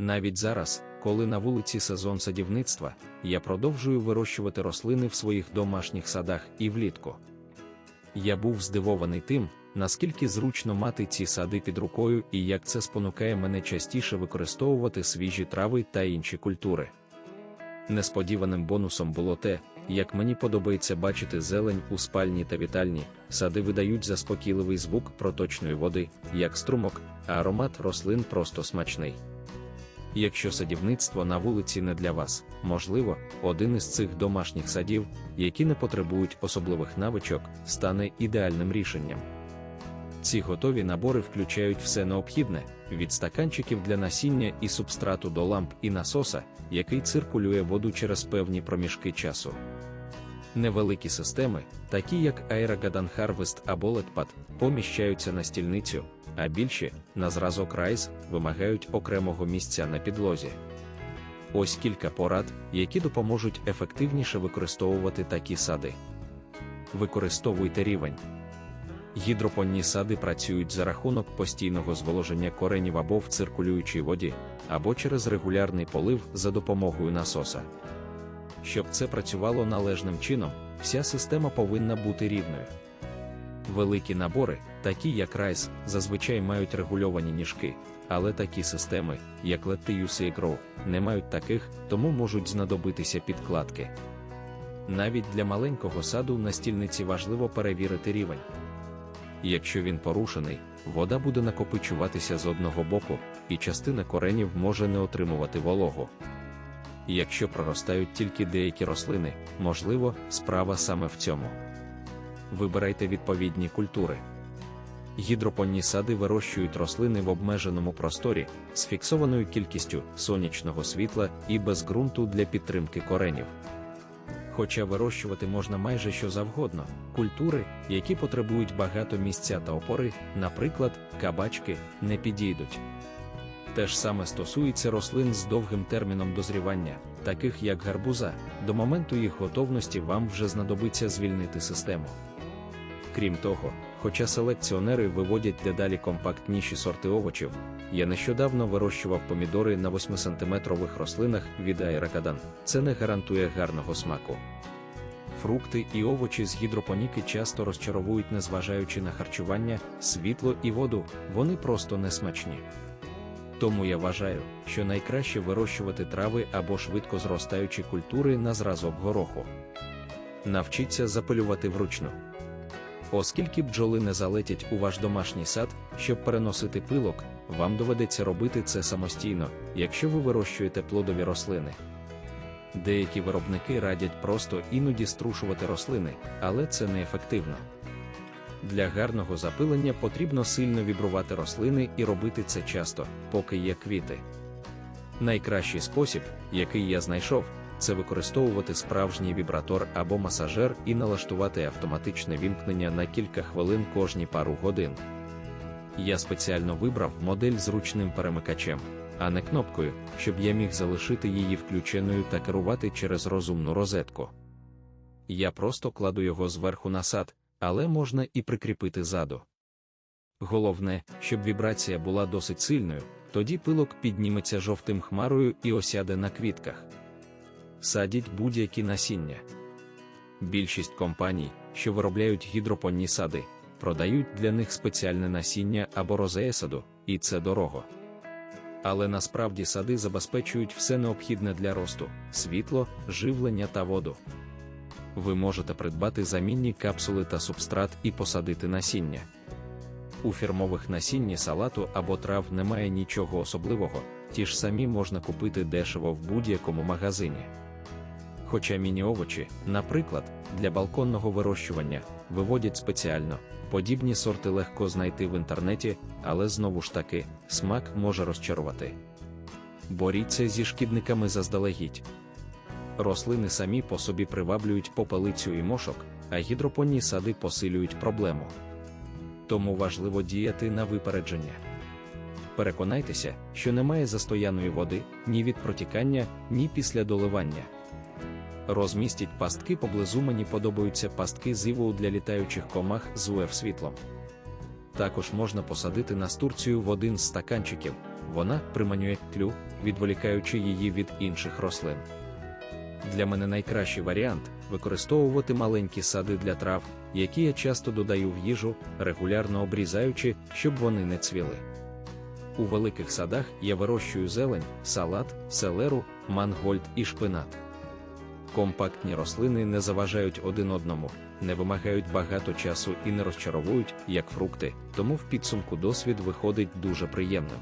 Навіть зараз, коли на вулиці сезон садівництва, я продовжую вирощувати рослини в своїх домашніх садах і влітку. Я був здивований тим, наскільки зручно мати ці сади під рукою і як це спонукає мене частіше використовувати свіжі трави та інші культури. Несподіваним бонусом було те, як мені подобається бачити зелень у спальні та вітальні, сади видають заспокійливий звук проточної води, як струмок, а аромат рослин просто смачний. Якщо садівництво на вулиці не для вас, можливо, один із цих домашніх садів, які не потребують особливих навичок, стане ідеальним рішенням. Ці готові набори включають все необхідне від стаканчиків для насіння і субстрату до ламп і насоса, який циркулює воду через певні проміжки часу. Невеликі системи, такі як Aerogadan Harvest або Letpad, поміщаються на стільницю, а більші, на зразок Rise, вимагають окремого місця на підлозі. Ось кілька порад, які допоможуть ефективніше використовувати такі сади. Використовуйте рівень. Гідропонні сади працюють за рахунок постійного зволоження коренів або в циркулюючій воді, або через регулярний полив за допомогою насоса. Щоб це працювало належним чином, вся система повинна бути рівною. Великі набори, такі як Rice, зазвичай мають регульовані ніжки, але такі системи, як Lettuce Grow, не мають таких, тому можуть знадобитися підкладки. Навіть для маленького саду на стільниці важливо перевірити рівень. Якщо він порушений, вода буде накопичуватися з одного боку, і частина коренів може не отримувати вологу. Якщо проростають тільки деякі рослини, можливо, справа саме в цьому. Вибирайте відповідні культури. Гідропонні сади вирощують рослини в обмеженому просторі з фіксованою кількістю сонячного світла і без ґрунту для підтримки коренів. Хоча вирощувати можна майже що завгодно, культури, які потребують багато місця та опори, наприклад, кабачки, не підійдуть. Те ж саме стосується рослин з довгим терміном дозрівання, таких як гарбуза, до моменту їх готовності вам вже знадобиться звільнити систему. Крім того, хоча селекціонери виводять дедалі компактніші сорти овочів, я нещодавно вирощував помідори на 8-сантиметрових рослинах від Аерокадан. Це не гарантує гарного смаку. Фрукти і овочі з гідропоніки часто розчаровують, незважаючи на харчування, світло і воду, вони просто не смачні. Тому я вважаю, що найкраще вирощувати трави або швидко зростаючі культури на зразок гороху. Навчіться запилювати вручну. Оскільки бджоли не залетять у ваш домашній сад, щоб переносити пилок, вам доведеться робити це самостійно, якщо ви вирощуєте плодові рослини. Деякі виробники радять просто іноді струшувати рослини, але це неефективно. Для гарного запилення потрібно сильно вібрувати рослини і робити це часто, поки є квіти. Найкращий спосіб, який я знайшов, це використовувати справжній вібратор або масажер і налаштувати автоматичне вімкнення на кілька хвилин кожні пару годин. Я спеціально вибрав модель з ручним перемикачем, а не кнопкою, щоб я міг залишити її включеною та керувати через розумну розетку. Я просто кладу його зверху на сад, але можна і прикріпити ззаду. Головне, щоб вібрація була досить сильною, тоді пилок підніметься жовтим хмарою і осяде на квітках. Садіть будь-які насіння. Більшість компаній, що виробляють гідропонні сади, продають для них спеціальне насіння або розеесаду, і це дорого. Але насправді сади забезпечують все необхідне для росту: світло, живлення та воду. Ви можете придбати замінні капсули та субстрат і посадити насіння. У фірмових насінні салату або трав немає нічого особливого, ті ж самі можна купити дешево в будь-якому магазині. Хоча міні-овочі, наприклад, для балконного вирощування, виводять спеціально, подібні сорти легко знайти в інтернеті, але знову ж таки, смак може розчарувати. Боріться зі шкідниками заздалегідь. Рослини самі по собі приваблюють попелицю і мошок, а гідропонні сади посилюють проблему. Тому важливо діяти на випередження. Переконайтеся, що немає застояної води ні від протікання, ні після доливання. Розмістіть пастки поблизу мені подобаються пастки з івоу для літаючих комах з УФ світлом. Також можна посадити настурцію в один з стаканчиків, вона приманює тлю, відволікаючи її від інших рослин. Для мене найкращий варіант використовувати маленькі сади для трав, які я часто додаю в їжу, регулярно обрізаючи, щоб вони не цвіли. У великих садах я вирощую зелень, салат, селеру, мангольд і шпинат. Компактні рослини не заважають один одному, не вимагають багато часу і не розчаровують, як фрукти, тому в підсумку досвід виходить дуже приємним.